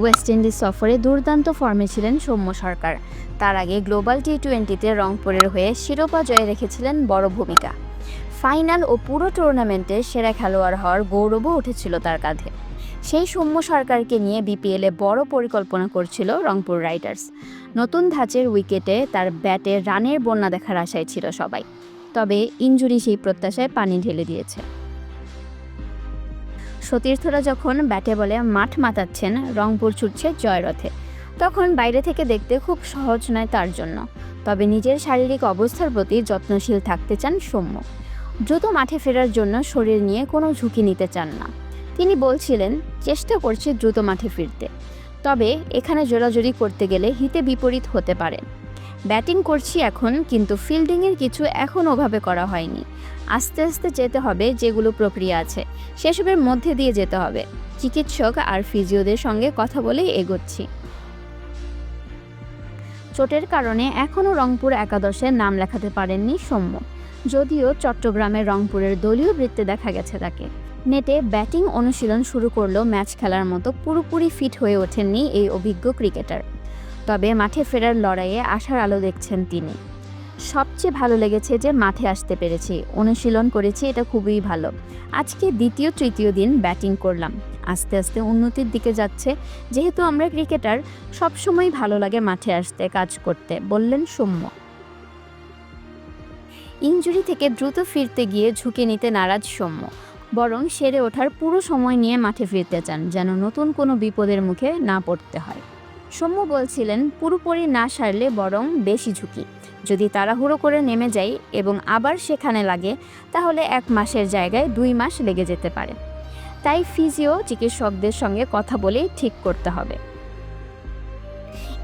West Indies সফরে দুর্দান্ত ফর্মে ছিলেন সৌম্য সরকার। তার আগে গ্লোবাল টি টোয়েন্টিতে রংপুরের হয়ে শিরোপা জয়ে রেখেছিলেন বড় ভূমিকা। ফাইনাল ও পুরো টুর্নামেন্টে সেরা খেলোয়াড় হওয়ার গৌরবও উঠেছিল তার কাঁধে। সেই সৌম্য সরকারকে নিয়ে বিপিএলে বড় পরিকল্পনা করছিল রংপুর রাইডার্স। নতুন ধাঁচের উইকেটে তার ব্যাটে রানের বন্যা দেখার আশায় ছিল সবাই। তবে ইঞ্জুরি সেই প্রত্যাশায় পানি ঢেলে দিয়েছে। সতীর্থরা যখন ব্যাটে বলে মাঠ মাতাচ্ছেন, রংপুর ছুটছে জয়রথে। তখন বাইরে থেকে দেখতে খুব সহজ নয় তার জন্য। তবে নিজের শারীরিক অবস্থার প্রতি যত্নশীল থাকতে চান সৌম্য। দ্রুত মাঠে ফেরার জন্য শরীর নিয়ে কোনো ঝুঁকি নিতে চান না। তিনি বলছিলেন, চেষ্টা করছি দ্রুত মাঠে ফিরতে। তবে এখানে জোরাজুরি করতে গেলে হিতে বিপরীত হতে পারে। ব্যাটিং করছি এখন, কিন্তু ফিল্ডিংয়ের কিছু এখন ওভাবে করা হয়নি। আস্তে আস্তে যেতে হবে যেগুলো প্রক্রিয়া আছে। সেসবের মধ্যে দিয়ে যেতে হবে। চিকিৎসক আর ফিজিওদের সঙ্গে কথা বলেই এগোচ্ছি। চোটের কারণে এখনও রংপুর একাদশে নাম লেখাতে পারেননি সৌম্য। যদিও চট্টগ্রামের রংপুরের দলীয় বৃত্তে দেখা গেছে তাকে। নেটে ব্যাটিং অনুশীলন শুরু করলেও ম্যাচ খেলার মতো পুরোপুরি ফিট হয়ে ওঠেননি এই অভিজ্ঞ ক্রিকেটার। তবে মাঠে ফেরার লড়াইয়ে আশার আলো দেখছেন তিনি। সবচেয়ে ভালো লেগেছে যে মাঠে আসতে পেরেছি, অনুশীলন করেছি, এটা খুবই ভালো। আজকে দ্বিতীয়, তৃতীয় দিন ব্যাটিং করলাম। আস্তে আস্তে উন্নতির দিকে যাচ্ছে। যেহেতু আমরা ক্রিকেটার সবসময় ভালো লাগে মাঠে আসতে, কাজ করতে, বললেন সৌম্য। ইঞ্জুরি থেকে দ্রুত ফিরতে গিয়ে ঝুঁকি নিতে নারাজ সৌম্য। বরং সেরে ওঠার পুরো সময় নিয়ে মাঠে ফিরতে চান, যেন নতুন কোনো বিপদের মুখে না পড়তে হয়। সৌম্য বলছিলেন, পুরোপুরি না সারলে বরং বেশি ঝুঁকি। যদি তাড়াহুড়ো করে নেমে যাই এবং আবার সেখানে লাগে, তাহলে এক মাসের জায়গায় দুই মাস লেগে যেতে পারে। তাই ফিজিও চিকিৎসকদের সঙ্গে কথা বলেই ঠিক করতে হবে।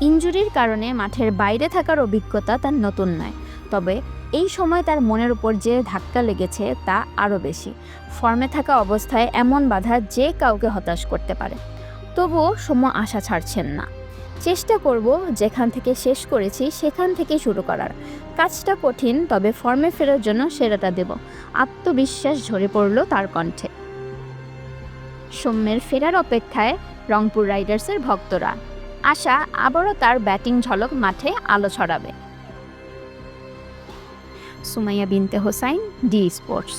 ইঞ্জুরির কারণে মাঠের বাইরে থাকার অভিজ্ঞতা তার নতুন নয়। তবে এই সময় তার মনের উপর যে ধাক্কা লেগেছে তা আরও বেশি। ফর্মে থাকা অবস্থায় এমন বাধা যে কাউকে হতাশ করতে পারে। তবুও সৌম্য আশা ছাড়ছেন না। চেষ্টা করব যেখান থেকে শেষ করেছি সেখান থেকে শুরু করার। কাজটা কঠিন, তবে ফর্মে ফেরার জন্য সেরাটা দেব। আত্মবিশ্বাস ঝরে পড়ল তার কণ্ঠে। সৌম্যের ফেরার অপেক্ষায় রংপুর রাইডার্সের ভক্তরা। আশা আবারও তার ব্যাটিং ঝলক মাঠে আলো ছড়াবে। Sumaiya Binte Hossain, D sports.